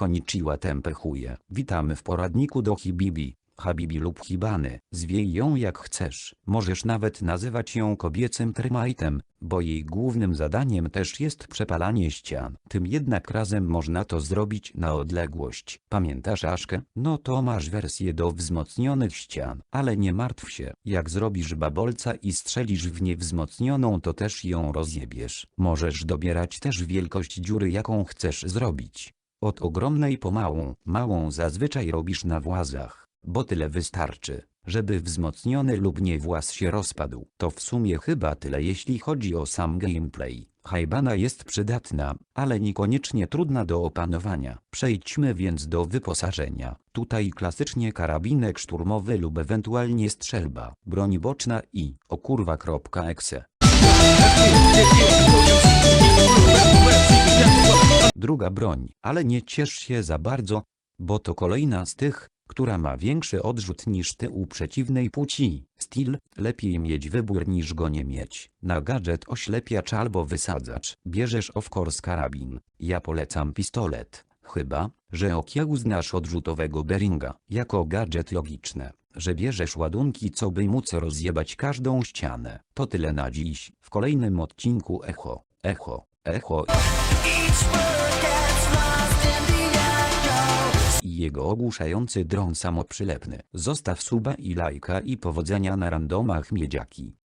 Konnichiwa tempe chuje. Witamy w poradniku do Hibibi. Habibi lub Hibany, zwiej ją jak chcesz. Możesz nawet nazywać ją kobiecym termajtem, bo jej głównym zadaniem też jest przepalanie ścian. Tym jednak razem można to zrobić na odległość. Pamiętasz Aszkę? No to masz wersję do wzmocnionych ścian. Ale nie martw się, jak zrobisz babolca i strzelisz w nie wzmocnioną to też ją rozjebiesz. Możesz dobierać też wielkość dziury jaką chcesz zrobić. Od ogromnej po małą, małą zazwyczaj robisz na włazach, bo tyle wystarczy, żeby wzmocniony lub nie właz się rozpadł. To w sumie chyba tyle jeśli chodzi o sam gameplay. Hajbana jest przydatna, ale niekoniecznie trudna do opanowania. Przejdźmy więc do wyposażenia. Tutaj klasycznie karabinek szturmowy lub ewentualnie strzelba, broń boczna i okurwa.exe. Druga broń, ale nie ciesz się za bardzo, bo to kolejna z tych, która ma większy odrzut niż ty u przeciwnej płci. Styl, lepiej mieć wybór niż go nie mieć. Na gadżet oślepiacz albo wysadzacz, bierzesz of course karabin. Ja polecam pistolet, chyba, że okiełznasz odrzutowego Beringa. Jako gadżet logiczne, że bierzesz ładunki co by móc rozjebać każdą ścianę. To tyle na dziś. W kolejnym odcinku Echo, Echo, Echo i jego ogłuszający dron samoprzylepny. Zostaw suba i lajka i powodzenia na randomach miedziaki.